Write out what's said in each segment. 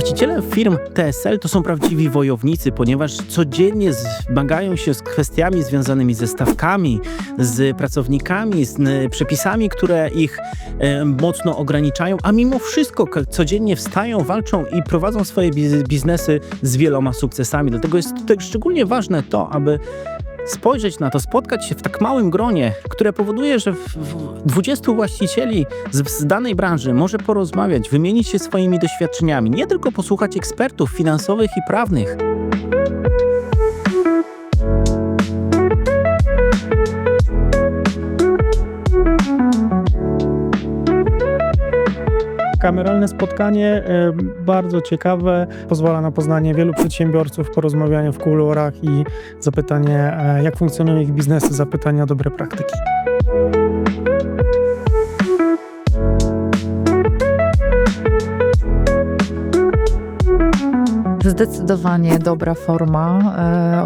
Właściciele firm TSL to są prawdziwi wojownicy, ponieważ codziennie zmagają się z kwestiami związanymi ze stawkami, z pracownikami, z przepisami, które ich e, mocno ograniczają, a mimo wszystko codziennie wstają, walczą i prowadzą swoje biz- biznesy z wieloma sukcesami. Dlatego jest tutaj szczególnie ważne to, aby spojrzeć na to, spotkać się w tak małym gronie, które powoduje, że w, w 20 właścicieli z, z danej branży może porozmawiać, wymienić się swoimi doświadczeniami, nie tylko posłuchać ekspertów finansowych i prawnych. Kameralne spotkanie, e, bardzo ciekawe, pozwala na poznanie wielu przedsiębiorców, porozmawianie w kuluarach i zapytanie, e, jak funkcjonują ich biznesy, zapytania dobre praktyki. Zdecydowanie dobra forma,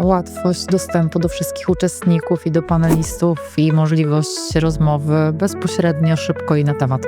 e, łatwość dostępu do wszystkich uczestników i do panelistów i możliwość rozmowy bezpośrednio, szybko i na temat.